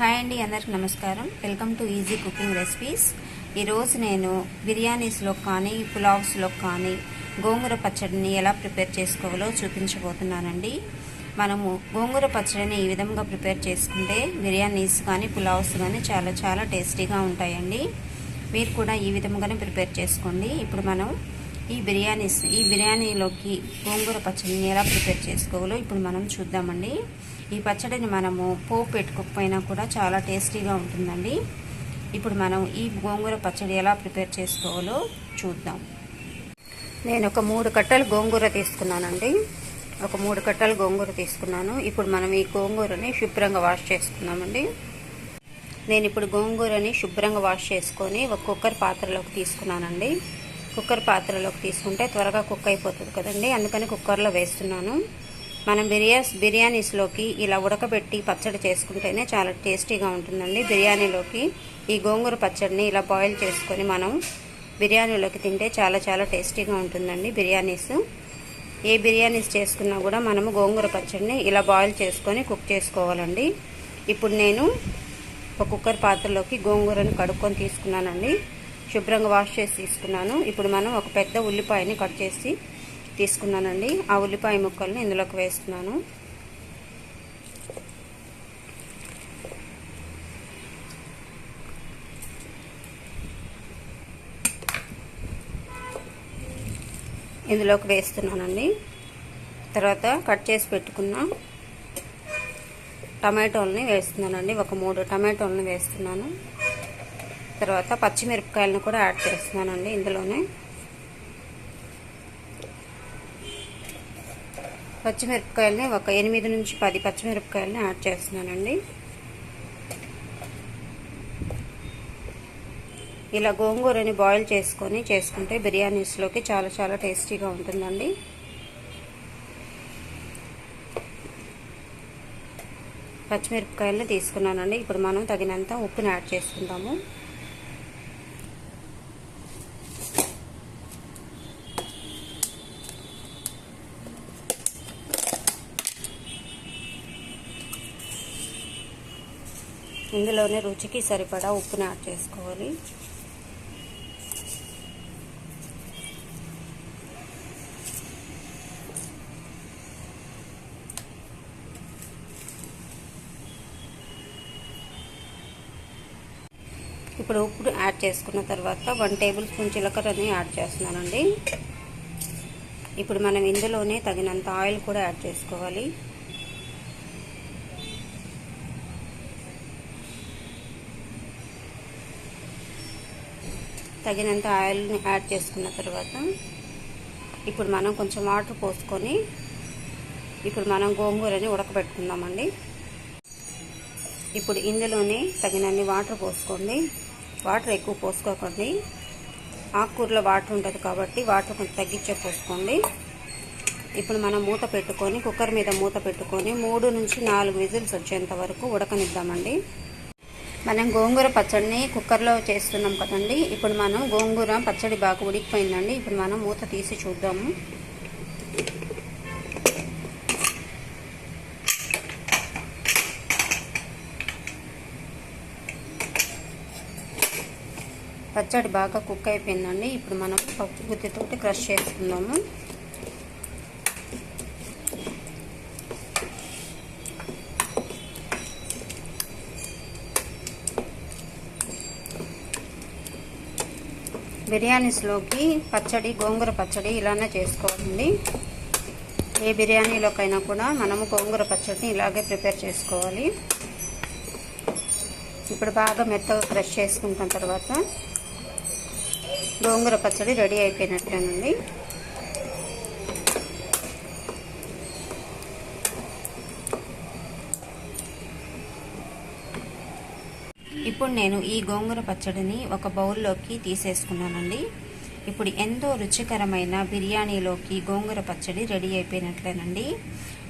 Hi అండి అందరికి నమస్కారం. Welcome to easy cooking recipes. ఈరోజు నేను బిర్యానీస్లో కానీ పులావ్స్లో కానీ గోంగూర పచ్చడిని ఎలా ప్రిపేర్ చేసుకోవాలో చూపించబోతున్నానండి. మనము గోంగూర పచ్చడిని ఈ విధంగా ప్రిపేర్ చేసుకుంటే బిర్యానీస్ కానీ పులావ్స్ కానీ చాలా చాలా టేస్టీగా ఉంటాయండి. మీరు కూడా ఈ విధంగానే ప్రిపేర్ చేసుకోండి. ఇప్పుడు మనం ఈ బిర్యానీస్ ఈ బిర్యానీలోకి గోంగూర పచ్చడిని ఎలా ప్రిపేర్ చేసుకోవాలో ఇప్పుడు మనం చూద్దామండి. ఈ పచ్చడిని మనము పోపు పెట్టుకోకపోయినా కూడా చాలా టేస్టీగా ఉంటుందండి. ఇప్పుడు మనం ఈ గోంగూర పచ్చడి ఎలా ప్రిపేర్ చేసుకోవాలో చూద్దాం. నేను ఒక మూడు కట్టలు గోంగూర తీసుకున్నానండి. ఒక మూడు కట్టలు గోంగూర తీసుకున్నాను. ఇప్పుడు మనం ఈ గోంగూరని శుభ్రంగా వాష్ చేసుకున్నామండి నేను ఇప్పుడు గోంగూరని శుభ్రంగా వాష్ చేసుకొని ఒక కుక్కర్ పాత్రలోకి తీసుకున్నానండి. కుక్కర్ పాత్రలోకి తీసుకుంటే త్వరగా కుక్ అయిపోతుంది కదండి. అందుకని కుక్కర్లో వేస్తున్నాను. మనం బిర్యాస్ బిర్యానీస్లోకి ఇలా ఉడకబెట్టి పచ్చడి చేసుకుంటేనే చాలా టేస్టీగా ఉంటుందండి. బిర్యానీలోకి ఈ గోంగూర పచ్చడిని ఇలా బాయిల్ చేసుకొని మనం బిర్యానీలోకి తింటే చాలా చాలా టేస్టీగా ఉంటుందండి బిర్యానీస్. ఏ బిర్యానీస్ చేసుకున్నా కూడా మనము గోంగూర పచ్చడిని ఇలా బాయిల్ చేసుకొని కుక్ చేసుకోవాలండి. ఇప్పుడు నేను ఒక కుక్కర్ పాత్రలోకి గోంగూరను కడుక్కొని తీసుకున్నానండి. శుభ్రంగా వాష్ చేసి తీసుకున్నాను. ఇప్పుడు మనం ఒక పెద్ద ఉల్లిపాయని కట్ చేసి తీసుకున్నానండి. ఆ ఉల్లిపాయ ముక్కల్ని ఇందులోకి వేస్తున్నాను. ఇందులోకి వేస్తున్నానండి. తర్వాత కట్ చేసి పెట్టుకున్న టమాటోల్ని వేస్తున్నానండి. ఒక మూడు టమాటోల్ని వేస్తున్నాను. తర్వాత పచ్చిమిరపకాయలను కూడా యాడ్ చేస్తున్నానండి ఇందులోనే. పచ్చిమిరపకాయలని ఒక ఎనిమిది నుంచి పది పచ్చిమిరపకాయలని యాడ్ చేస్తున్నానండి. ఇలా గోంగూరని బాయిల్ చేసుకొని చేసుకుంటే బిర్యానీస్లోకి చాలా చాలా టేస్టీగా ఉంటుందండి. పచ్చిమిరపకాయలని తీసుకున్నానండి. ఇప్పుడు మనం తగినంత ఉప్పుని యాడ్ చేసుకుందాము. ఇందులోనే రుచికి సరిపడా ఉప్పుని యాడ్ చేసుకోవాలి. ఇప్పుడు ఉప్పు యాడ్ చేసుకున్న తర్వాత వన్ టేబుల్ స్పూన్ జీలకర్రని యాడ్ చేస్తున్నానండి. ఇప్పుడు మనం ఇందులోనే తగినంత ఆయిల్ కూడా యాడ్ చేసుకోవాలి. తగినంత ఆయిల్ని యాడ్ చేసుకున్న తర్వాత ఇప్పుడు మనం కొంచెం వాటర్ పోసుకొని ఇప్పుడు మనం గోంగూరని ఉడకబెట్టుకుందామండి. ఇప్పుడు ఇందులోనే తగినన్ని వాటర్ పోసుకోండి. వాటర్ ఎక్కువ పోసుకోకండి. ఆకుకూరలో వాటర్ ఉంటుంది కాబట్టి వాటర్ కొంచెం తగ్గించే పోసుకోండి. ఇప్పుడు మనం మూత పెట్టుకొని కుక్కర్ మీద మూత పెట్టుకొని మూడు నుంచి నాలుగు విజిల్స్ వచ్చేంత వరకు ఉడకనిద్దామండి. మనం గోంగూర పచ్చడిని కుక్కర్లో చేస్తున్నాం కదండి. ఇప్పుడు మనం గోంగూర పచ్చడి బాగా ఉడికిపోయిందండి. ఇప్పుడు మనం మూత తీసి చూద్దాము. పచ్చడి బాగా కుక్ అయిపోయిందండి. ఇప్పుడు మనం పప్పు గుత్తితోటి క్రష్ చేసుకుందాము. బిర్యానీస్లోకి పచ్చడి గోంగూర పచ్చడి ఇలానే చేసుకోవాలండి. ఏ బిర్యానీలోకైనా కూడా మనము గోంగూర పచ్చడిని ఇలాగే ప్రిపేర్ చేసుకోవాలి. ఇప్పుడు బాగా మెత్తగా క్రష్ చేసుకుంటాం తర్వాత గోంగూర పచ్చడి రెడీ అయిపోయినట్టేనండి. ఇప్పుడు నేను ఈ గోంగూర పచ్చడిని ఒక బౌల్లోకి తీసేసుకున్నానండి. ఇప్పుడు ఎంతో రుచికరమైన బిర్యానీలోకి గోంగూర పచ్చడి రెడీ అయిపోయినట్లేనండి.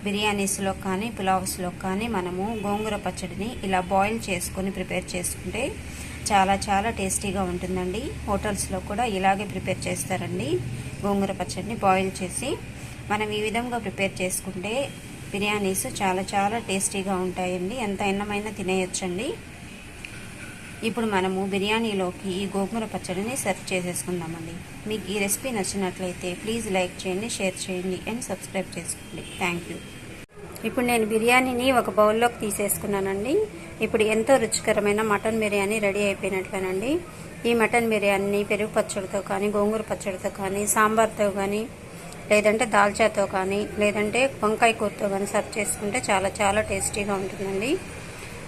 బిర్యానీస్లో కానీ పులావ్స్లో కానీ మనము గోంగూర పచ్చడిని ఇలా బాయిల్ చేసుకొని ప్రిపేర్ చేసుకుంటే చాలా చాలా టేస్టీగా ఉంటుందండి. హోటల్స్లో కూడా ఇలాగే ప్రిపేర్ చేస్తారండి. గోంగూర పచ్చడిని బాయిల్ చేసి మనం ఈ విధంగా ప్రిపేర్ చేసుకుంటే బిర్యానీస్ చాలా చాలా టేస్టీగా ఉంటాయండి. ఎంత ఎన్నమైనా తినేయొచ్చండి. ఇప్పుడు మనము బిర్యానీలోకి ఈ గోంగూర పచ్చడిని సర్వ్ చేసేసుకుందామండి. మీకు ఈ రెసిపీ నచ్చినట్లయితే ప్లీజ్ లైక్ చేయండి షేర్ చేయండి అండ్ సబ్స్క్రైబ్ చేసుకోండి. Thank you. ఇప్పుడు నేను బిర్యానీని ఒక బౌల్లోకి తీసేసుకున్నానండి. ఇప్పుడు ఎంతో రుచికరమైన మటన్ బిర్యానీ రెడీ అయిపోయినట్లేనండి. ఈ మటన్ బిర్యానీని పెరుగు పచ్చడితో కానీ గోంగూర పచ్చడితో కానీ సాంబార్తో కానీ లేదంటే దాల్చాతో కానీ లేదంటే వంకాయ కూరతో కానీ సర్వ్ చేసుకుంటే చాలా చాలా టేస్టీగా ఉంటుందండి.